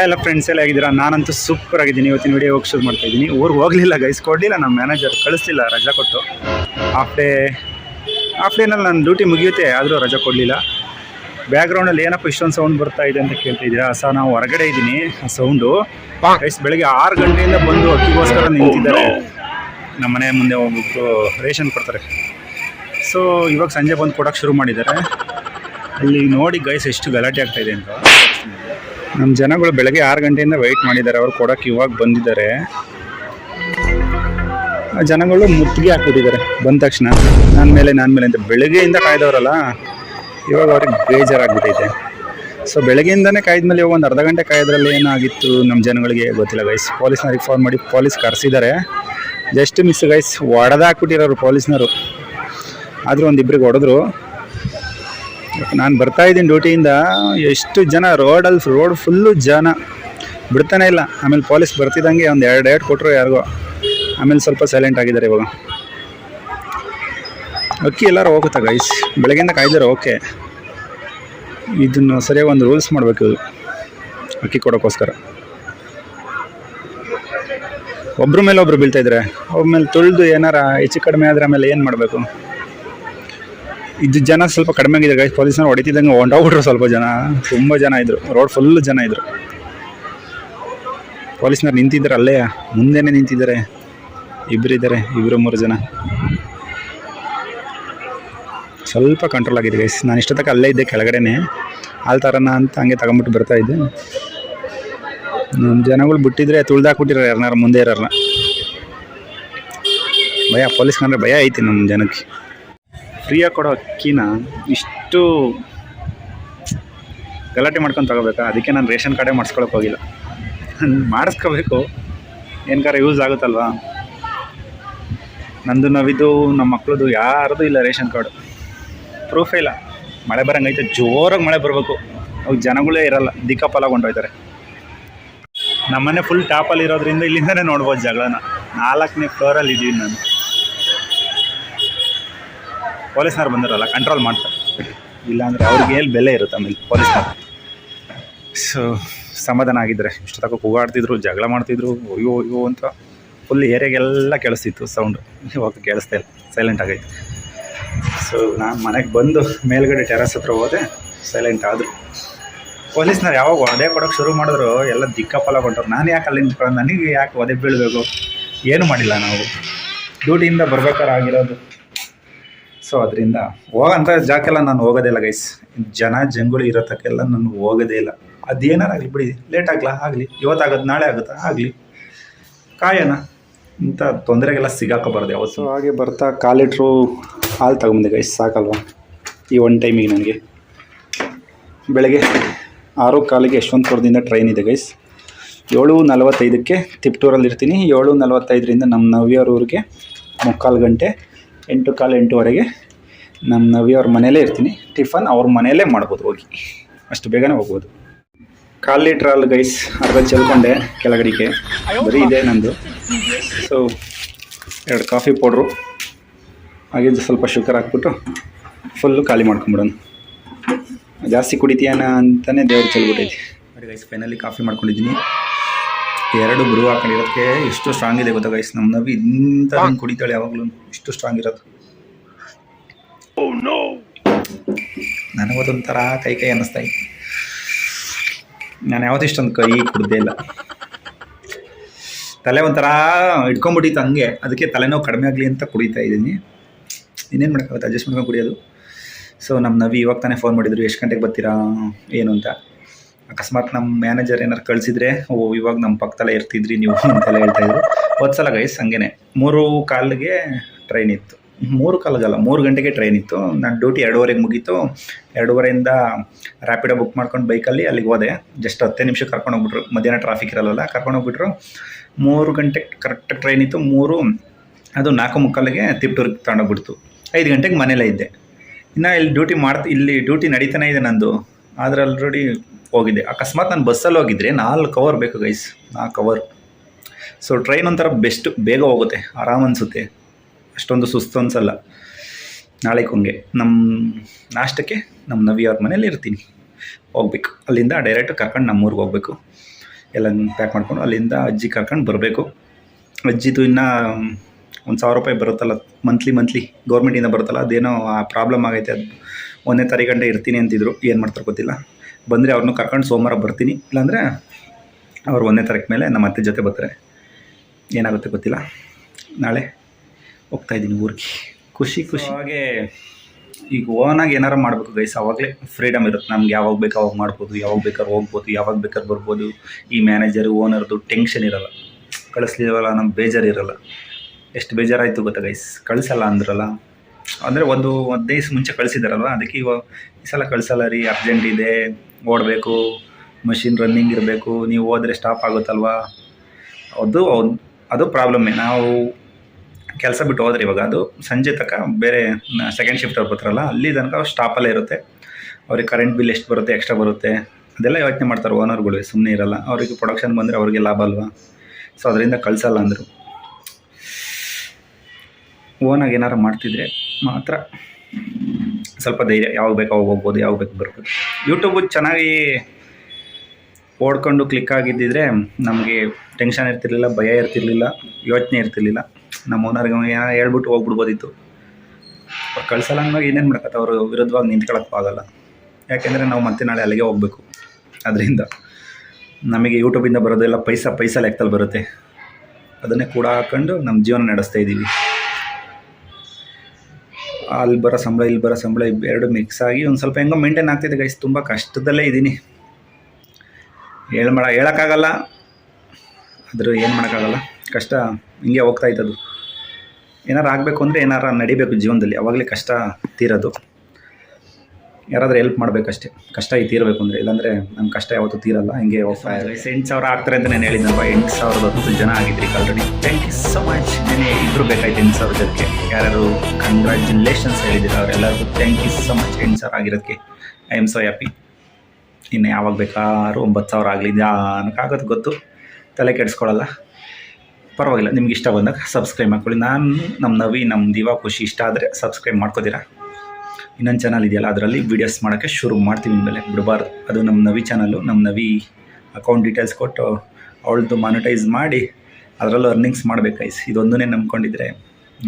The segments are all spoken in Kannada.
ಎಲ್ಲ ಫ್ರೆಂಡ್ಸ್ ಎಲ್ಲ ಆಗಿದ್ದೀರಾ ನಾನಂತೂ ಸೂಪರ್ ಆಗಿದ್ದೀನಿ. ಇವತ್ತಿನ ವಿಡಿಯೋ ಹೋಗಿ ಶುರು ಮಾಡ್ತಾ ಇದ್ದೀನಿ. ಊರಿಗೆ ಹೋಗಲಿಲ್ಲ ಗೈಸ್ ಕೊಡಲಿಲ್ಲ. ನಮ್ಮ ಮ್ಯಾನೇಜರ್ ಕಳಿಸ್ಲಿಲ್ಲ, ರಜಾ ಕೊಟ್ಟು. ಹಾಫ್ ಡೇ ಹಾಫ್ ಡೇನಲ್ಲಿ ನಾನು ಡ್ಯೂಟಿ ಮುಗಿಯುತ್ತೆ, ಆದರೂ ರಜಾ ಕೊಡಲಿಲ್ಲ. ಬ್ಯಾಕ್ಗ್ರೌಂಡಲ್ಲಿ ಏನಪ್ಪ ಇಷ್ಟೊಂದು ಸೌಂಡ್ ಬರ್ತಾ ಇದೆ ಅಂತ ಕೇಳ್ತಾ ಇದ್ದೀರಾ? ಸರ್ ನಾವು ಹೊರಗಡೆ ಇದ್ದೀನಿ, ಆ ಸೌಂಡು ಗೈಸ್ ಬೆಳಗ್ಗೆ ಆರು ಗಂಟೆಯಿಂದ ಬಂದು ಅಕ್ಕಿಗೋಸ್ಕರ ನಿಂತಿದ್ದಾರೆ. ನಮ್ಮ ಮನೆ ಮುಂದೆ ಹೋಗ್ಬಿಟ್ಟು ರೇಷನ್ ಕೊಡ್ತಾರೆ. ಸೊ ಇವಾಗ ಸಂಜೆ ಬಂದು ಕೊಡೋಕೆ ಶುರು ಮಾಡಿದ್ದಾರೆ. ಅಲ್ಲಿ ನೋಡಿ ಗೈಸ್ ಎಷ್ಟು ಗಲಾಟೆ ಆಗ್ತಾ ಇದೆ ಅಂತ. ನಮ್ಮ ಜನಗಳು ಬೆಳಗ್ಗೆ ಆರು ಗಂಟೆಯಿಂದ ವೆಯ್ಟ್ ಮಾಡಿದ್ದಾರೆ. ಅವ್ರು ಕೊಡೋಕೆ ಇವಾಗ ಬಂದಿದ್ದಾರೆ. ಆ ಜನಗಳು ಮುತ್ತಿಗೆ ಹಾಕ್ಬಿಟ್ಟಿದ್ದಾರೆ. ಬಂದ ತಕ್ಷಣ ನನ್ನ ಮೇಲೆ ನನ್ನ ಮೇಲೆ ಅಂತ ಬೆಳಗ್ಗೆಯಿಂದ ಕಾಯ್ದವರಲ್ಲ, ಇವಾಗ ಅವ್ರಿಗೆ ಬೇಜಾರಾಗ್ಬಿಟ್ಟೈತೆ. ಸೊ ಬೆಳಗ್ಗೆಯಿಂದನೇ ಕಾಯ್ದ್ಮೇಲೆ ಇವಾಗ ಒಂದು ಅರ್ಧ ಗಂಟೆ ಕಾಯೋದ್ರಲ್ಲಿ ಏನಾಗಿತ್ತು ನಮ್ಮ ಜನಗಳಿಗೆ ಗೊತ್ತಿಲ್ಲ ಗೈಸ್ ಪೊಲೀಸ್ನವ್ರಿಗೆ ಫೋನ್ ಮಾಡಿ ಪೊಲೀಸ್ ಕರೆಸಿದ್ದಾರೆ. ಜಸ್ಟ್ ಮಿಸ್ ಗೈಸ್ ಒಡೆದಾಕ್ಬಿಟ್ಟಿರೋರು ಪೊಲೀಸ್ನವರು ಆದರೂ ಒಂದಿಬ್ಬರಿಗೆ ಹೊಡೆದ್ರು. ನಾನು ಬರ್ತಾ ಇದ್ದೀನಿ ಡ್ಯೂಟಿಯಿಂದ ಎಷ್ಟು ಜನ ರೋಡಲ್ಲಿ ರೋಡ್ ಫುಲ್ಲು ಜನ. ಬಿಡ್ತಾನೆ ಇಲ್ಲ. ಆಮೇಲೆ ಪೊಲೀಸ್ ಬರ್ತಿದ್ದಂಗೆ ಒಂದು ಎರಡು ಎರಡು ಕೊಟ್ಟರು ಯಾರಿಗೋ. ಆಮೇಲೆ ಸ್ವಲ್ಪ ಸೈಲೆಂಟ್ ಆಗಿದ್ದಾರೆ ಇವಾಗ. ಅಕ್ಕಿ ಎಲ್ಲರೂ ಹೋಗುತ್ತಾ ಗೈಸ್ ಬೆಳಗ್ಗೆಯಿಂದ ಕಾಯ್ದಾರೆ ಓಕೆ ಇದನ್ನು ಸರಿಯಾಗಿ ಒಂದು ರೂಲ್ಸ್ ಮಾಡಬೇಕು ಅಕ್ಕಿ ಕೊಡೋಕ್ಕೋಸ್ಕರ. ಒಬ್ರ ಮೇಲೆ ಒಬ್ರು ಬೀಳ್ತಾಯಿದ್ರೆ ಅವ್ರ ಮೇಲೆ ತುಳಿದು ಏನಾರ ಹೆಚ್ಚು ಕಡಿಮೆ ಆದರೆ ಆಮೇಲೆ ಏನು ಮಾಡಬೇಕು? ಇದು ಜನ ಸ್ವಲ್ಪ ಕಡಿಮೆ ಆಗಿದೆ ಗೈಸ್ ಪೊಲೀಸ್ನ ಹೊಡಿತಿದ್ದಂಗೆ ಹೊಂಟೋಗ್ಬಿಟ್ರು ಸ್ವಲ್ಪ ಜನ. ತುಂಬ ಜನ ಇದ್ರು. ರೋಡ್ ಫುಲ್ ಜನ ಇದ್ರು. ಪೊಲೀಸ್ನವ್ರು ನಿಂತಿದ್ದಾರೆ ಅಲ್ಲೇ. ಮುಂದೆನೇ ನಿಂತಿದ್ದಾರೆ. ಇಬ್ಬರು ಇದ್ದಾರೆ. ಇಬ್ಬರು ಮೂರು ಜನ. ಸ್ವಲ್ಪ ಕಂಟ್ರೋಲ್ ಆಗಿದೆ ಗೈಸ್ ನಾನು ಇಷ್ಟೊತ್ತಕ್ಕೆ ಅಲ್ಲೇ ಇದ್ದೆ ಕೆಳಗಡೆನೆ. ಹಾಲು ತರೋಣ ಅಂತ ಹಂಗೆ ತಗೊಂಬಿಟ್ಟು ಬರ್ತಾ ಇದ್ದೆ. ಜನಗಳು ಬಿಟ್ಟಿದ್ರೆ ತುಳ್ದಾಕ್ಬಿಟ್ಟಿರೋ ಯಾರನ್ನಾರು ಮುಂದೆ ಇರೋರ್ನ. ಭಯ, ಪೊಲೀಸ್ ಕಂಡ್ರೆ ಭಯ ಐತಿ ನಮ್ಮ ಜನಕ್ಕೆ. ಫ್ರೀಯಾಗಿ ಕೊಡೋ ಅಕ್ಕಿನ ಇಷ್ಟು ಗಲಾಟೆ ಮಾಡ್ಕೊಂಡು ತಗೋಬೇಕಾ? ಅದಕ್ಕೆ ನಾನು ರೇಷನ್ ಕಾರ್ಡೇ ಮಾಡಿಸ್ಕೊಳಕ್ಕೆ ಹೋಗಿಲ್ಲ. ಮಾಡಿಸ್ಕೋಬೇಕು. ಏನಕ್ಕಾರ ಯೂಸ್ ಆಗುತ್ತಲ್ವಾ? ನಂದು ನವಿದು ನಮ್ಮ ಮಕ್ಳದು ಯಾರ್ದು ಇಲ್ಲ ರೇಷನ್ ಕಾರ್ಡು. ಪ್ರೂಫೇ ಇಲ್ಲ. ಮಳೆ ಬರಂಗೈತೆ ಜೋರಾಗಿ ಮಳೆ ಬರಬೇಕು. ಅವು ಜನಗಳೇ ಇರಲ್ಲ ದಿಕ್ಕಪ್ಪಲಾಗೊಂಡೋಯ್ತಾರೆ ನಮ್ಮನೆ ಫುಲ್ ಟಾಪಲ್ಲಿ ಇರೋದ್ರಿಂದ ಇಲ್ಲಿಂದನೇ ನೋಡ್ಬೋದು ಜಗಳನ. ನಾಲ್ಕನೇ ಫ್ಲೋರಲ್ಲಿ ಇದ್ದೀವಿ ನಾನು. ಪೊಲೀಸ್ನವ್ರು ಬಂದಿರಲ್ಲ ಕಂಟ್ರೋಲ್ ಮಾಡ್ತಾರೆ. ಇಲ್ಲಾಂದರೆ ಅವ್ರಿಗೆ ಎಲ್ಲಿ ಬೆಲೆ ಇರುತ್ತೆ ಆಮೇಲೆ ಪೊಲೀಸ್ನವ್ರು ಸೊ ಸಮಾಧಾನ ಆಗಿದ್ದಾರೆ ಇಷ್ಟೊತ್ತಕ ಕೂಗಾಡ್ತಿದ್ರು, ಜಗಳ ಮಾಡ್ತಿದ್ರು, ಅಯ್ಯೋ ಅಯ್ಯೋ ಅಂತ ಫುಲ್ ಏರಿಯಾಗೆಲ್ಲ ಕೇಳಿಸ್ತಿತ್ತು ಸೌಂಡು ಇವಾಗ ಕೇಳಿಸ್ತಾ ಇಲ್ಲ ಸೈಲೆಂಟ್ ಆಗೈತೆ. ಸೊ ನಾನು ಮನೆಗೆ ಬಂದು ಮೇಲ್ಗಡೆ ಟೆರಸ್ ಹತ್ರ ಹೋದೆ ಸೈಲೆಂಟ್ ಆದರು. ಪೊಲೀಸ್ನವ್ರು ಯಾವಾಗ ಒದೆ ಕೊಡೋಕೆ ಶುರು ಮಾಡಿದ್ರು, ಎಲ್ಲ ದಿಕ್ಕಪ್ಪಲ ಕೊಟ್ಟರು ನಾನು ಯಾಕೆ ಅಲ್ಲಿ ನಿಂತ್ಕೊಂಡು? ನನಗೆ ಯಾಕೆ ಒದೆ ಬೀಳಬೇಕು? ಏನು ಮಾಡಿಲ್ಲ ನಾವು. ಡ್ಯೂಟಿಯಿಂದ ಬರ್ಬೇಕಾದ್ರೆ ಆಗಿರೋದು. ಸೊ ಅದರಿಂದ ಹೋಗಂಥ ಜಾಕೆಲ್ಲ ನಾನು ಹೋಗೋದೇ ಇಲ್ಲ ಗೈಸ್ ಜನ ಜಂಗುಳಿ ಇರೋ ತಕ್ಕೆಲ್ಲ ನಾನು ಹೋಗೋದೇ ಇಲ್ಲ. ಅದೇನಾರಾಗಲಿ ಬಿಡಿ ಲೇಟ್ ಆಗಲಾ? ಆಗಲಿ. ಇವತ್ತಾಗೋದು, ನಾಳೆ ಆಗುತ್ತಾ? ಆಗಲಿ. ಕಾಯೋಣ. ಇಂಥ ತೊಂದರೆಗೆಲ್ಲ ಸಿಗಾಕೋಬಾರ್ದು ಯಾವತ್ತು. ಸೊ ಹಾಗೆ ಬರ್ತಾ ಕಾಲಿಟ್ರು ಲೀಟ್ರು ಹಾಲು ತಗೊಂಬಂದೆ ಗೈಸ್ ಸಾಕಲ್ವಾ? ಈ ಒನ್ ಟೈಮಿಗೆ ನನಗೆ. ಬೆಳಗ್ಗೆ ಆರು ಕಾಲಿಗೆ ಯಶವಂತಪುರದಿಂದ ಟ್ರೈನ್ ಇದೆ ಗೈಸ್ ಏಳು ನಲವತ್ತೈದಕ್ಕೆ ತಿಪ್ಟೂರಲ್ಲಿ ಇರ್ತೀನಿ ಏಳು ನಲವತ್ತೈದರಿಂದ ನಮ್ಮ ನವ್ಯರೂರಿಗೆ ಮುಕ್ಕಾಲು ಗಂಟೆ. ಎಂಟು ಕಾಲು ಎಂಟುವರೆಗೆ ನಮ್ಮ ನವಿಯವ್ರ ಮನೆಯಲ್ಲೇ ಇರ್ತೀನಿ. ಟಿಫನ್ ಅವ್ರ ಮನೆಯಲ್ಲೇ ಮಾಡ್ಬೋದು ಹೋಗಿ. ಅಷ್ಟು ಬೇಗನೆ ಹೋಗ್ಬೋದು. ಕಾಲು ಲೀಟ್ರ್ ಹಾಲು ಗೈಸ್, ಅರ್ಧ ಚೆಲ್ಕೊಂಡೆ ಕೆಳಗಡೆಗೆ. ಬರೀ ಇದೆ ನಂದು. ಸೊ ಎರಡು ಕಾಫಿ ಪೌಡ್ರು. ಹಾಗಿದ್ದು ಸ್ವಲ್ಪ ಶುಗರ್ ಹಾಕ್ಬಿಟ್ಟು ಫುಲ್ಲು ಖಾಲಿ ಮಾಡ್ಕೊಂಬಿಡೋಣ. ಜಾಸ್ತಿ ಕುಡಿತೀಯಾನ ಅಂತಲೇ ದೇವ್ರು ಚೆಲ್ಬಿಟ್ಟೈತಿ. ಗೈಸ್ ಫೈನಲಿ ಕಾಫಿ ಮಾಡ್ಕೊಂಡಿದ್ದೀನಿ. ಎರಡು ಬ್ರೂ ಹಾಕೊಂಡಿರಕ್ಕೆ ಎಷ್ಟು ಸ್ಟ್ರಾಂಗ್ ಇದೆ ಗೊತ್ತಾ ಗೈಸ್ ನಮ್ಮ ನವಿ ಇಂತ ಕುಡಿತಾಳೆ ಯಾವಾಗಲೂ. ಇಷ್ಟು ಸ್ಟ್ರಾಂಗ್ ಇರೋದು. ನನಗೊಂದೊಂಥರ ಕೈ ಕೈ ಅನ್ನಿಸ್ತಾ ಇತ್ತು ನಾನು ಯಾವತ್ತೂ ಇಷ್ಟೊಂದು ಕೈ ಕುಡ್ದೇ ಇಲ್ಲ. ತಲೆ ಒಂಥರ ಇಟ್ಕೊಂಡ್ಬಿಟ್ಟಿತ್ತು ಹಂಗೆ. ಅದಕ್ಕೆ ತಲೆನೋವು ಕಡಿಮೆ ಆಗಲಿ ಅಂತ ಕುಡಿತಾ ಇದ್ದೀನಿ. ಇನ್ನೇನು ಮಾಡೋಕ್ಕಾಗುತ್ತೆ? ಅಡ್ಜಸ್ಟ್ ಮಾಡ್ಕೊಂಡು ಕುಡಿಯೋದು. ಸೊ ನಮ್ಮ ನವಿ ಇವಾಗ ತಾನೇ ಫೋನ್ ಮಾಡಿದ್ರು. ಎಷ್ಟು ಗಂಟೆಗೆ ಬರ್ತೀರಾ? ಏನು ಅಂತ. ಅಕಸ್ಮಾತ್ ನಮ್ಮ ಮ್ಯಾನೇಜರ್ ಏನಾರು ಕಳಿಸಿದ್ರೆ, ಓ, ಇವಾಗ ನಮ್ಮ ಪಕ್ಕದಲ್ಲೇ ಇರ್ತಿದ್ರಿ ನೀವು ಅಂತೆಲ್ಲ ಹೇಳ್ತಾ ಇದ್ರು. ಸಲ ಗೈಸ್ ಹಂಗೇನೆ. ಮೂರು ಕಾಲಿಗೆ ಟ್ರೈನ್ ಇತ್ತು. ಮೂರು ಕಾಲಗಲ್ಲ, ಮೂರು ಗಂಟೆಗೆ ಟ್ರೈನ್ ಇತ್ತು. ನಾನು ಡ್ಯೂಟಿ ಎರಡೂವರೆಗೆ ಮುಗೀತು. ಎರಡೂವರೆಯಿಂದ ರ್ಯಾಪಿಡೋ ಬುಕ್ ಮಾಡ್ಕೊಂಡು ಬೈಕಲ್ಲಿ ಅಲ್ಲಿಗೆ ಹೋದೆ. ಜಸ್ಟ್ ಹತ್ತೇ ನಿಮಿಷ ಕರ್ಕೊಂಡು ಹೋಗ್ಬಿಟ್ರು. ಮಧ್ಯಾಹ್ನ ಟ್ರಾಫಿಕ್ ಇರಲ್ಲ ಕರ್ಕೊಂಡು ಹೋಗ್ಬಿಟ್ರು. ಮೂರು ಗಂಟೆ ಕರೆಕ್ಟ್ ಟ್ರೈನ್ ಇತ್ತು. ಮೂರು, ಅದು ನಾಲ್ಕು ಮುಕ್ಕಾಲಿಗೆ ತಿಪ್ಟೂರಿಗೆ ತಗೊಂಡೋಗ್ಬಿಡ್ತು. ಐದು ಗಂಟೆಗೆ ಮನೇಲೇ ಇದ್ದೆ. ಇನ್ನು ಇಲ್ಲಿ ಡ್ಯೂಟಿ ಮಾಡ್ತಾ, ಇಲ್ಲಿ ಡ್ಯೂಟಿ ನಡೀತಾನೆ ಇದೆ ನಂದು. ಆದರೆ ಆಲ್ರೆಡಿ ಹೋಗಿದ್ದೆ ಅಕಸ್ಮಾತ್ ನಾನು ಬಸ್ಸಲ್ಲಿ ಹೋಗಿದ್ರೆ ನಾಲ್ಕು ಅವರ್ ಬೇಕು ಗೈಸ್ ನಾಲ್ಕು ಅವರ್ ಸೊ ಟ್ರೈನ್ ಒಂಥರ ಬೆಸ್ಟ್ ಬೇಗ ಹೋಗುತ್ತೆ, ಆರಾಮ್ ಅನಿಸುತ್ತೆ. ಅಷ್ಟೊಂದು ಸುಸ್ತು ಅನಿಸಲ್ಲ. ನಾಳೆ ಕೊಂಗೆ ನಮ್ಮ ನಾಷ್ಟಕ್ಕೆ ನಮ್ಮ ನವಿ ಅವ್ರ ಮನೇಲಿ ಇರ್ತೀನಿ. ಹೋಗ್ಬೇಕು. ಅಲ್ಲಿಂದ ಡೈರೆಕ್ಟ್ ಕರ್ಕೊಂಡು ನಮ್ಮೂರಿಗೆ ಹೋಗ್ಬೇಕು. ಎಲ್ಲ ಪ್ಯಾಕ್ ಮಾಡ್ಕೊಂಡು ಅಲ್ಲಿಂದ ಅಜ್ಜಿ ಕರ್ಕೊಂಡು ಬರಬೇಕು. ಅಜ್ಜಿದು ಇನ್ನೂ ಒಂದು ಸಾವಿರ ರೂಪಾಯಿ ಬರುತ್ತಲ್ಲ ಮಂತ್ಲಿ ಮಂತ್ಲಿ ಗೌರ್ಮೆಂಟಿಂದ ಬರುತ್ತಲ್ಲ, ಅದೇನೋ ಪ್ರಾಬ್ಲಮ್ ಆಗೈತೆ. ಅದು ಒಂದನೇ ತಾರೀಕು ಗಂಟೆ ಇರ್ತೀನಿ ಅಂತಿದ್ರು. ಏನು ಮಾಡ್ತಾರೆ ಗೊತ್ತಿಲ್ಲ. ಬಂದರೆ ಅವ್ರನ್ನೂ ಕರ್ಕೊಂಡು ಸೋಮವಾರ ಬರ್ತೀನಿ. ಇಲ್ಲಾಂದರೆ ಅವ್ರು ಒಂದನೇ ತಾರೀಕು ಮೇಲೆ ನಮ್ಮ ಅತ್ತೆ ಜೊತೆ ಬರ್ತಾರೆ. ಏನಾಗುತ್ತೆ ಗೊತ್ತಿಲ್ಲ. ನಾಳೆ ಹೋಗ್ತಾ ಇದ್ದೀನಿ ಊರಿಗೆ. ಖುಷಿ ಖುಷಿ. ಹಾಗೆ ಈಗ ಓನಾಗಿ ಏನಾರು ಮಾಡಬೇಕು ಗೈಸ್ ಅವಾಗಲೇ ಫ್ರೀಡಮ್ ಇರುತ್ತೆ. ನಮ್ಗೆ ಯಾವಾಗ ಬೇಕು ಅವಾಗ ಮಾಡ್ಬೋದು ಯಾವಾಗ ಬೇಕಾದ್ರೆ ಹೋಗ್ಬೋದು ಯಾವಾಗ ಬೇಕಾದ್ರೆ ಬರ್ಬೋದು. ಈ ಮ್ಯಾನೇಜರು ಓನರ್ದು ಟೆನ್ಷನ್ ಇರಲ್ಲ. ಕಳಿಸ್ಲಿಲ್ವಲ್ಲ ನಮ್ಮ ಬೇಜಾರು ಇರಲ್ಲ. ಎಷ್ಟು ಬೇಜಾರಾಯಿತು ಗೊತ್ತಾ ಗೈಸ್ ಕಳಿಸಲ್ಲ ಅಂದ್ರಲ್ಲ. ಅಂದರೆ ಒಂದು ಒಂದು ದಿವ್ಸ ಮುಂಚೆ ಕಳಿಸಿದಾರಲ್ವ? ಅದಕ್ಕೆ ಇವಾಗ ಈ ಸಲ ಕಳಿಸಲ್ಲ ರೀ ಅರ್ಜೆಂಟ್ ಇದೆ. ಓಡಬೇಕು ಮಷಿನ್ ರನ್ನಿಂಗ್ ಇರಬೇಕು, ನೀವು ಹೋದರೆ ಸ್ಟಾಪ್ ಆಗುತ್ತಲ್ವಾ? ಅದು ಅದು ಪ್ರಾಬ್ಲಮ್ಮೇ ನಾವು ಕೆಲಸ ಬಿಟ್ಟು ಹೋದ್ರೆ ಇವಾಗ ಅದು ಸಂಜೆ ತನಕ ಬೇರೆ ಸೆಕೆಂಡ್ ಶಿಫ್ಟ್ ಅವ್ರು ಬರ್ತಾರಲ್ಲ, ಅಲ್ಲಿ ತನಕ ಸ್ಟಾಪಲ್ಲೇ ಇರುತ್ತೆ. ಅವ್ರಿಗೆ ಕರೆಂಟ್ ಬಿಲ್ ಎಷ್ಟು ಬರುತ್ತೆ ಎಕ್ಸ್ಟ್ರಾ ಬರುತ್ತೆ. ಅದೆಲ್ಲ ಯೋಚನೆ ಮಾಡ್ತಾರೆ ಓನರ್ಗಳು ಸುಮ್ಮನೆ ಇರಲ್ಲ. ಅವರಿಗೆ ಪ್ರೊಡಕ್ಷನ್ ಬಂದರೆ ಅವ್ರಿಗೆ ಲಾಭ ಅಲ್ವಾ? ಸೊ ಅದರಿಂದ ಕಳಿಸಲ್ಲ ಅಂದರು. ಓನಾಗಿ ಏನಾರು ಮಾಡ್ತಿದ್ರೆ ಮಾತ್ರ ಸ್ವಲ್ಪ ಧೈರ್ಯ, ಯಾವಾಗ ಬೇಕು ಅವಾಗ ಹೋಗ್ಬೋದು, ಯಾವಾಗ ಬೇಕು ಬರ್ಬೋದು. ಯೂಟ್ಯೂಬು ಚೆನ್ನಾಗಿ ಓಡ್ಕೊಂಡು ಕ್ಲಿಕ್ ಆಗಿದ್ದಿದ್ರೆ ನಮಗೆ ಟೆನ್ಷನ್ ಇರ್ತಿರ್ಲಿಲ್ಲ, ಭಯ ಇರ್ತಿರ್ಲಿಲ್ಲ, ಯೋಚನೆ ಇರ್ತಿರ್ಲಿಲ್ಲ. ನಮ್ಮ ಓನರ್ಗೆ ಏನೋ ಹೇಳ್ಬಿಟ್ಟು ಹೋಗ್ಬಿಡ್ಬೋದಿತ್ತು. ಅವ್ರು ಕಳ್ಸಲ್ಲ ಅಂದಾಗ ಏನೇನು ಮಾಡಕತ್ತ ಅವರು ವಿರುದ್ಧವಾಗಿ ನಿಂತ್ಕೊಳ್ಳೋಕ್ಕೂ ಆಗಲ್ಲ. ಯಾಕೆಂದರೆ ನಾವು ಮತ್ತೆ ನಾಳೆ ಅಲ್ಲಿಗೆ ಹೋಗಬೇಕು. ಅದರಿಂದ ನಮಗೆ ಯೂಟ್ಯೂಬಿಂದ ಬರೋದೆಲ್ಲ ಪೈಸಾ ಪೈಸಾ ಲೆಕ್ಕದಲ್ಲಿ ಬರುತ್ತೆ. ಅದನ್ನೇ ಕೂಡ ಹಾಕೊಂಡು ನಮ್ಮ ಜೀವನ ನಡೆಸ್ತಾ ಇದ್ದೀವಿ. ಅಲ್ಲಿ ಬರೋ ಸಂಬಳ ಇಲ್ಲಿ ಬರೋ ಸಂಬಳ ಎರಡು ಮಿಕ್ಸ್ ಆಗಿ ಒಂದು ಸ್ವಲ್ಪ ಹೆಂಗೋ ಮೇಂಟೈನ್ ಆಗ್ತಿದೆ ಗೈಸ್ ತುಂಬ ಕಷ್ಟದಲ್ಲೇ ಇದ್ದೀನಿ ಹೇಳ್ಮಾಡ, ಹೇಳೋಕ್ಕಾಗಲ್ಲ. ಆದರೂ ಏನು ಮಾಡೋಕ್ಕಾಗಲ್ಲ. ಕಷ್ಟ ಹಿಂಗೆ ಅದು ಏನಾರು ಆಗಬೇಕು ಅಂದರೆ ಏನಾರು ನಡಿಬೇಕು ಜೀವನದಲ್ಲಿ. ಅವಾಗಲೇ ಕಷ್ಟ ತೀರೋದು. ಯಾರಾದರೂ ಹೆಲ್ಪ್ ಮಾಡಬೇಕಷ್ಟೇ. ಕಷ್ಟ ಈ ತೀರಬೇಕು ಅಂದರೆ. ಇಲ್ಲಾಂದರೆ ನಮ್ಮ ಕಷ್ಟ ಯಾವತ್ತೂ ತೀರಲ್ಲ. ಹಿಂಗೆ ಎಂಟು ಸಾವಿರ ಆಗ್ತಾರೆ ಅಂತ ನಾನು ಹೇಳಿದ್ನಪ್ಪ ಎಂಟು ಸಾವಿರದ ಹತ್ತು ಜನ ಆಗಿದ್ರಿ already thank you so much ನೆನೆ ಇಬ್ಬರು ಬೇಕಾಯ್ತು ಎಂಟು ಸಾವಿರ ಜನಕ್ಕೆ ಯಾರ್ಯಾರು ಕಂಗ್ರ್ಯಾಚುಲೇಷನ್ಸ್ ಹೇಳಿದ್ದೀರ ಅವರೆಲ್ಲರಿಗೂ ಥ್ಯಾಂಕ್ ಯು ಸೊ ಮಚ್ ಎಂಟು ಸಾವಿರ ಆಗಿರೋದಕ್ಕೆ ಐ ಆಮ್ ಸೊ ಹ್ಯಾಪಿ ಇನ್ನು ಯಾವಾಗ ಬೇಕಾದ್ರೂ ಒಂಬತ್ತು ಸಾವಿರ ಆಗಲಿ. ಅನ್ನೋಕ್ಕಾಗೋದು ಗೊತ್ತು. ತಲೆ ಕೆಡಿಸ್ಕೊಳ್ಳಲ್ಲ ಪರವಾಗಿಲ್ಲ. ನಿಮ್ಗೆ ಇಷ್ಟ ಬಂದಾಗ ಸಬ್ಸ್ಕ್ರೈಬ್ ಮಾಡ್ಕೊಳ್ಳಿ. ನಾನು ನಮ್ಮ ನವಿ ನಮ್ಮ ದಿವಾ ಖುಷಿ. ಇಷ್ಟ ಆದರೆ ಸಬ್ಸ್ಕ್ರೈಬ್ ಮಾಡ್ಕೋತೀರಾ? ಇನ್ನೊಂದು ಚಾನಲ್ ಇದೆಯಲ್ಲ, ಅದರಲ್ಲಿ ವೀಡಿಯೋಸ್ ಮಾಡೋಕ್ಕೆ ಶುರು ಮಾಡ್ತೀವಿ ಇನ್ಮೇಲೆ ಬಿಡಬಾರ್ದು. ಅದು ನಮ್ಮ ನವಿ ಚಾನಲ್ಲು ನಮ್ಮ ನವಿ ಅಕೌಂಟ್ ಡೀಟೇಲ್ಸ್ ಕೊಟ್ಟು ಅವಳದ್ದು ಮಾನಿಟೈಸ್ ಮಾಡಿ ಅದರಲ್ಲೂ ಅರ್ನಿಂಗ್ಸ್ ಮಾಡಬೇಕು ಗೈಸ್ ಇದೊಂದನ್ನೇ ನಂಬ್ಕೊಂಡಿದ್ರೆ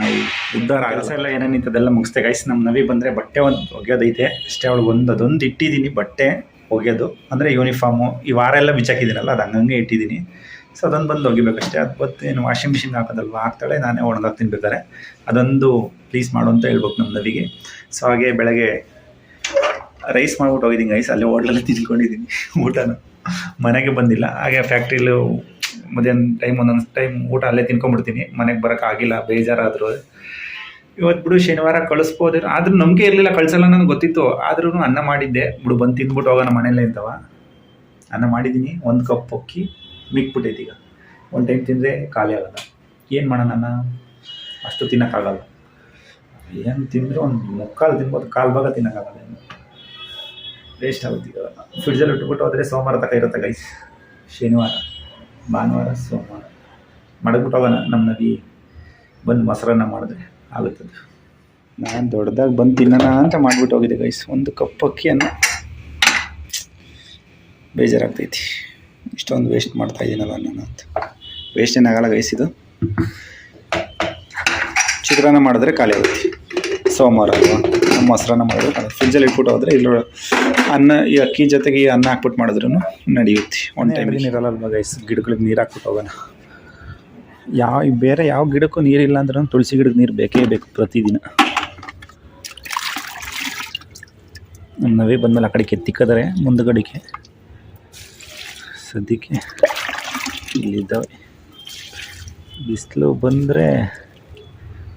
ನಾವು ಉದ್ದಾರ ಕೆಲಸ ಎಲ್ಲ ಏನೇನು ಇಂಥದ್ದೆಲ್ಲ ಮುಗಿಸ್ತೆ ಗೈಸ್ ನಮ್ಮ ನವಿ ಬಂದರೆ ಬಟ್ಟೆ ಒಂದು ಒಗೆಯೋದೈತೆ. ಅಷ್ಟೇ ಅವಳಿಗೆ ಒಂದು ಅದೊಂದು ಇಟ್ಟಿದ್ದೀನಿ, ಬಟ್ಟೆ ಒಗೆಯೋದು. ಅಂದರೆ ಯೂನಿಫಾರ್ಮು ಈ ವಾರ ಎಲ್ಲ ಬಿಚ್ಚಾಕಿದ್ದೀನಲ್ಲ ಅದು ಹಂಗಂಗೆ ಇಟ್ಟಿದ್ದೀನಿ. ಸೊ ಅದೊಂದು ಬಂದು ಒಗಿಬೇಕಷ್ಟೇ ಅದು ಗೊತ್ತೇನು ವಾಷಿಂಗ್ ಮಿಷಿನ್ ಹಾಕೋದಲ್ವ? ಹಾಕ್ತಾಳೆ ನಾನೇ ಒಣಗಾಕ್ ತಿನ್ಬೇಕಾರೆ ಅದೊಂದು ಪ್ಲೀಸ್ ಮಾಡು ಅಂತ ಹೇಳ್ಬೇಕು ನಮ್ಮ ನವಿಗೆ. ಸೊ ಹಾಗೆ ಬೆಳಗ್ಗೆ ರೈಸ್ ಮಾಡ್ಬಿಟ್ಟು ಹೋಗಿದ್ದೀನಿ ರೈಸ್ ಅಲ್ಲೇ ಹೋಟ್ಲಲ್ಲಿ ತಿನ್ಕೊಂಡಿದ್ದೀನಿ ಊಟನ. ಮನೆಗೆ ಬಂದಿಲ್ಲ. ಹಾಗೆ ಫ್ಯಾಕ್ಟ್ರಿಲೂ ಮಧ್ಯಾಹ್ನ ಟೈಮ್ ಒಂದೊಂದು ಟೈಮ್ ಊಟ ಅಲ್ಲೇ ತಿನ್ಕೊಂಡ್ಬಿಡ್ತೀನಿ. ಮನೆಗೆ ಬರೋಕ್ಕಾಗಿಲ್ಲ ಬೇಜಾರಾದರೂ. ಇವತ್ತು ಬಿಡು, ಶನಿವಾರ ಕಳಿಸ್ಬೋದು. ಆದ್ರೂ ನಂಬಿಕೆ ಇರಲಿಲ್ಲ, ಕಳ್ಸಲ್ಲ ನನಗೆ ಗೊತ್ತಿತ್ತು. ಆದ್ರೂ ಅನ್ನ ಮಾಡಿದ್ದೆ. ಬಿಡು, ಬಂದು ತಿಂದ್ಬಿಟ್ಟು ಹೋಗೋಣ ಮನೆಯಲ್ಲೇ ಇಂತವ ಅನ್ನ ಮಾಡಿದ್ದೀನಿ, ಒಂದು ಕಪ್ ಅಕ್ಕಿ. ಮಿಕ್ಬಿಟ್ಟೈತೆ ಈಗ. ಒಂದು ಟೈಮ್ ತಿಂದರೆ ಖಾಲಿ ಆಗಲ್ಲ. ಏನು ಮಾಡೋಣ ಅಷ್ಟು ತಿನ್ನೋಕ್ಕಾಗಲ್ಲ ಏನು ತಿಂದರೆ ಒಂದು ಮುಕ್ಕಾಲು ತಿನ್ಬೋದು, ಕಾಲು ಭಾಗ ತಿನ್ನೋಕ್ಕಾಗಲ್ಲ ಏನು ವೇಸ್ಟ್ ಆಗುತ್ತೆ ಈಗ. ಫ್ರಿಡ್ಜಲ್ಲಿ ಇಟ್ಬಿಟ್ಟು ಹೋದರೆ ಸೋಮವಾರ ತಕ ಇರುತ್ತೆ ಗೈಸ್ ಶನಿವಾರ, ಭಾನುವಾರ, ಸೋಮವಾರ. ಮಡಗ್ಬಿಟ್ಟು ಹೋಗೋಣ ನಮ್ಮ ನದಿ. ಬಂದು ಮೊಸರನ್ನ ಮಾಡಿದ್ರೆ ಆಗುತ್ತದೆ. ನಾನು ದೊಡ್ಡದಾಗಿ ಬಂದು ತಿನ್ನೋಣ ಅಂತ ಮಾಡಿಬಿಟ್ಟು ಹೋಗಿದ್ದೆ ಗೈಸ್ ಒಂದು ಕಪ್ ಅಕ್ಕಿಯನ್ನು ಬೇಜಾರಾಗ್ತೈತಿ. ಇಷ್ಟೊಂದು ವೇಸ್ಟ್ ಮಾಡ್ತಾ ಇದ್ದೀನಲ್ಲ ನಾನು ಅಂತ. ವೇಸ್ಟ್ ಏನಾಗಲ್ಲ ವಯಸ್ಸಿದು ಇದು. ಚಿತ್ರಾನ್ನ ಮಾಡಿದ್ರೆ ಖಾಲಿ ಆಗುತ್ತೆ. ಸೋಮವಾರ ಅಲ್ವಾ? ಮೊಸರನ್ನ ಮಾಡಿದ್ರೆ ಫ್ರಿಜ್ಜಲ್ಲಿ ಇಟ್ಬಿಟ್ಟು ಹೋದ್ರೆ ಇಲ್ಲಿ ಅನ್ನ ಈ ಅಕ್ಕಿ ಜೊತೆಗೆ ಈ ಅನ್ನ ಹಾಕ್ಬಿಟ್ಟು ಮಾಡಿದ್ರೂ ನಡೆಯುತ್ತೆ ಒನ್ ಟೈಮ್ ಇರಲ್ಲ ಅಲ್ವಾ ಗೈಸ್ ಗಿಡಗಳಿಗೆ ನೀರು ಹಾಕ್ಬಿಟ್ಟು ಹೋಗೋಣ. ಯಾವ ಬೇರೆ ಯಾವ ಗಿಡಕ್ಕೂ ನೀರಿಲ್ಲ ಅಂದ್ರೂ ತುಳಸಿ ಗಿಡಕ್ಕೆ ನೀರು ಬೇಕೇ ಬೇಕು ಪ್ರತಿದಿನ. ನಮ್ಮ ನವೇ ಬಂದಮೇಲೆ ಆ ಕಡೆ ಕೆತ್ತಿಕ್ಕದರೆ ಮುಂದುಗಡೆಗೆ ಸದ್ಯಕ್ಕೆ ಇಲ್ಲಿದ್ದಾವೆ. ಬಿಸಿಲು ಬಂದರೆ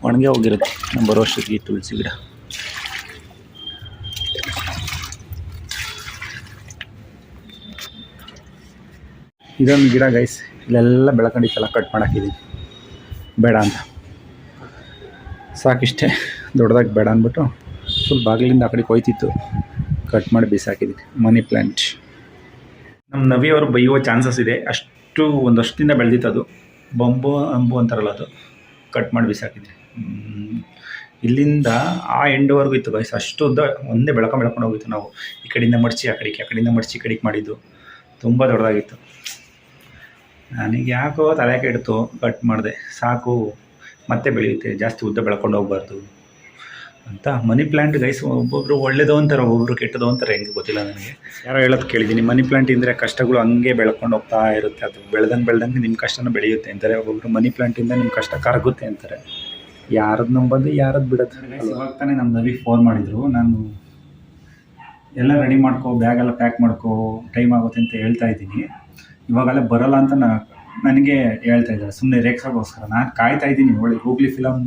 ಒಣಗೆ ಹೋಗಿರುತ್ತೆ. ನಮ್ಮ ಬರೋ ಅಷ್ಟೊತ್ತಿಗೆ ತುಳಸಿ ಗಿಡ. ಇದೊಂದು ಗಿಡ ಗೈಸ್ ಇಲ್ಲೆಲ್ಲ ಬೆಳಕಂಡಿತ್ತಲ್ಲ ಕಟ್ ಮಾಡಾಕಿದ್ದೀನಿ ಬೇಡ ಅಂತ. ಸಾಕಿಷ್ಟೇ ದೊಡ್ಡದಾಗಿ ಬೇಡ ಅಂದ್ಬಿಟ್ಟು ಫುಲ್ ಬಾಗಿಲಿಂದ ಆ ಕಡೆ ಕೊಯ್ತಿತ್ತು. ಕಟ್ ಮಾಡಿ ಬಿಸಾಕಿದ್ದೀನಿ ಮನಿ ಪ್ಲ್ಯಾಂಟ್ ನಮ್ಮ ನವಿ ಅವರು ಬೈಯುವ ಚಾನ್ಸಸ್ ಇದೆ. ಅಷ್ಟು ಒಂದಷ್ಟಿಂದ ಬೆಳೆದಿತ್ತು ಅದು. ಬಂಬು, ಅಂಬು ಅಂತಾರಲ್ಲ ಅದು. ಕಟ್ ಮಾಡಿ ಬಿಸಾಕಿದ್ರೆ. ಇಲ್ಲಿಂದ ಆ ಎಂಡ್ವರೆಗೂ ಇತ್ತು ಗೈಸ್ ಅಷ್ಟು ಉದ್ದ ಒಂದೇ ಬೆಳಕ ಬೆಳ್ಕೊಂಡು ಹೋಗಿತ್ತು ನಾವು. ಈ ಕಡೆಯಿಂದ ಮಡಚಿ, ಆ ಕಡೆಗೆ, ಆ ಕಡೆಯಿಂದ ಮಡಚಿ, ಈ ಕಡೆಗೆ ಮಾಡಿದ್ದು. ತುಂಬ ದೊಡ್ಡದಾಗಿತ್ತು. ನನಗೆ ಯಾಕೋ ತಲೆ ಕೆಡ್ತು, ಕಟ್ ಮಾಡಿದೆ. ಸಾಕು. ಮತ್ತೆ ಬೆಳೆಯುತ್ತೆ. ಜಾಸ್ತಿ ಉದ್ದ ಬೆಳ್ಕೊಂಡು ಹೋಗ್ಬಾರ್ದು. ಅಂತ ಮನಿ ಪ್ಲಾಂಟ್ ಗೈಸ್ ಒಬ್ಬೊಬ್ರು ಒಳ್ಳೇದು ಅಂತಾರೆ ಒಬ್ಬೊಬ್ರು ಕೆಟ್ಟದು ಅಂತಾರೆ ಹೆಂಗೆ ಗೊತ್ತಿಲ್ಲ ನನಗೆ. ಯಾರೋ ಹೇಳೋದು ಕೇಳಿದ್ದೀನಿ ಮನಿ ಪ್ಲಾಂಟ್ ಇಂದರೆ ಕಷ್ಟಗಳು ಹಂಗೆ ಬೆಳ್ಕೊಂಡು ಹೋಗ್ತಾ ಇರುತ್ತೆ. ಅದು ಬೆಳೆದಂಗೆ ಬೆಳೆದಂಗೆ ನಿಮ್ಮ ಕಷ್ಟನೂ ಬೆಳೆಯುತ್ತೆ ಅಂತಾರೆ. ಒಬ್ಬೊಬ್ರು ಮನಿ ಪ್ಲ್ಯಾಂಟಿಂದ ನಿಮ್ಮ ಕಷ್ಟ ಕರಗುತ್ತೆ ಅಂತಾರೆ. ಯಾರದ್ದು ನಂಬಂದು ಯಾರದ್ದು ಬಿಡುತ್ತೆ ಇವಾಗ ತಾನೇ ನಮ್ಮ ನವಿ ಫೋನ್ ಮಾಡಿದರು. ನಾನು ಎಲ್ಲ ರೆಡಿ ಮಾಡ್ಕೋ ಬ್ಯಾಗ್ ಎಲ್ಲ ಪ್ಯಾಕ್ ಮಾಡ್ಕೋ ಟೈಮ್ ಆಗುತ್ತೆ ಅಂತ ಹೇಳ್ತಾ ಇದ್ದೀನಿ. ಇವಾಗೆಲ್ಲ ಬರಲ್ಲ ಅಂತ ನಾ ನನಗೆ ಹೇಳ್ತಾ ಇದ್ದಾರೆ. ಸುಮ್ಮನೆ ರೇಖಾಗೋಸ್ಕರ ನಾನು ಕಾಯ್ತಾ ಇದ್ದೀನಿ. ಒಳ್ಳೆ ಗೂಗ್ಲಿ ಫಿಲಮ್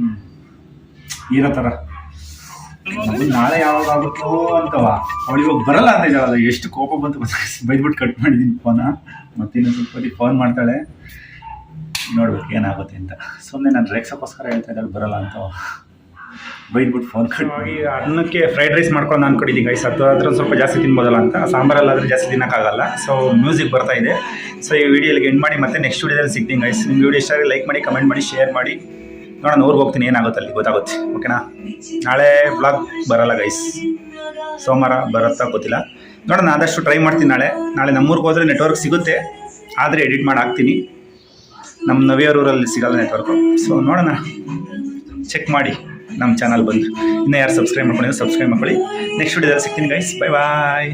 ಇರೋ ಥರ ನಾಳೆ ಯಾವಾಗ ಆಗುತ್ತೋ ಅಂತವ. ಅವಳು ಇವಾಗ ಬರಲ್ಲ ಅಂತ ಹೇಳಲ್ಲ. ಎಷ್ಟು ಕೋಪ ಬಂತು ಬೈದ್ಬಿಟ್ಟು ಕಟ್ ಮಾಡಿದ್ದೀನಿ ಫೋನ ಮತ್ತಿನ್ನೊಂದು ಸ್ವಲ್ಪ ಫೋನ್ ಮಾಡ್ತಾಳೆ. ನೋಡ್ಬೇಕು ಏನಾಗುತ್ತೆ ಅಂತ. ಸುಮ್ಮನೆ ನಾನು ರೇಕ್ಸಕ್ಕೋಸ್ಕರ ಹೇಳ್ತಾ ಇದ್ದಾಳೆ ಬರಲ್ಲ ಅಂತ ಬೈದ್ಬಿಟ್ಟು ಫೋನ್ ಕಟ್ ಮಾಡಿ ಅನ್ನಕ್ಕೆ ಫ್ರೈಡ್ ರೈಸ್ ಮಾಡ್ಕೊಂಡು ಅನ್ಕೊಂಡಿದ್ದೀನಿ ಗೈಸ್ ಅದು ಅದ್ರ ಸ್ವಲ್ಪ ಜಾಸ್ತಿ ತಿನ್ಬೋದಲ್ಲ ಅಂತ. ಸಾಂಬಾರಲ್ಲಾದ್ರೆ ಜಾಸ್ತಿ ತಿನ್ನೋಕ್ಕಾಗಲ್ಲ. ಸೊ ಮ್ಯೂಸಿಕ್ ಬರ್ತಾ ಇದೆ. ಸೊ ಈ ವಿಡಿಯೋಗೆ ಎಂಡ್ ಮಾಡಿ ಮತ್ತೆ ನೆಕ್ಸ್ಟ್ ವಿಡಿಯೋದಲ್ಲಿ ಸಿಗ್ತೀನಿ ಗೈಸ್ ನಿಮ್ಮ ವಿಡಿಯೋ ಇಷ್ಟ ಲೈಕ್ ಮಾಡಿ ಕಮೆಂಟ್ ಮಾಡಿ ಶೇರ್ ಮಾಡಿ. ನೋಡೋಣ ಊರಿಗೆ ಹೋಗ್ತೀನಿ, ಏನಾಗುತ್ತೆ ಅಲ್ಲಿ, ಗೊತ್ತಾಗುತ್ತೆ, ಓಕೆನಾ? ನಾಳೆ ಬ್ಲಾಗ್ ಬರಲ್ಲ ಗೈಸ್ ಸೋಮವಾರ ಬರುತ್ತಾ ಗೊತ್ತಿಲ್ಲ. ನೋಡೋಣ, ಆದಷ್ಟು ಟ್ರೈ ಮಾಡ್ತೀನಿ ನಾಳೆ. ನಾಳೆ ನಮ್ಮೂರಿಗೆ ಹೋದರೆ ನೆಟ್ವರ್ಕ್ ಸಿಗುತ್ತೆ. ಆದರೆ ಎಡಿಟ್ ಮಾಡಿ ಹಾಕ್ತೀನಿ. ನಮ್ಮ ನವಿಯರೂರಲ್ಲಿ ಸಿಗಲ್ಲ ನೆಟ್ವರ್ಕು ಸೊ ನೋಡೋಣ. ಚೆಕ್ ಮಾಡಿ. ನಮ್ಮ ಚಾನಲ್ ಬಂದು. ಇನ್ನೂ ಯಾರು ಸಬ್ಸ್ಕ್ರೈಬ್ ಮಾಡ್ಕೊಂಡಿದ್ರೆ ಸಬ್ಸ್ಕ್ರೈಬ್ ಮಾಡ್ಕೊಳ್ಳಿ. ನೆಕ್ಸ್ಟ್ ವಿಡಿಯೋದಲ್ಲಿ ಸಿಗ್ತೀನಿ ಗೈಸ್ ಬೈ ಬಾಯ್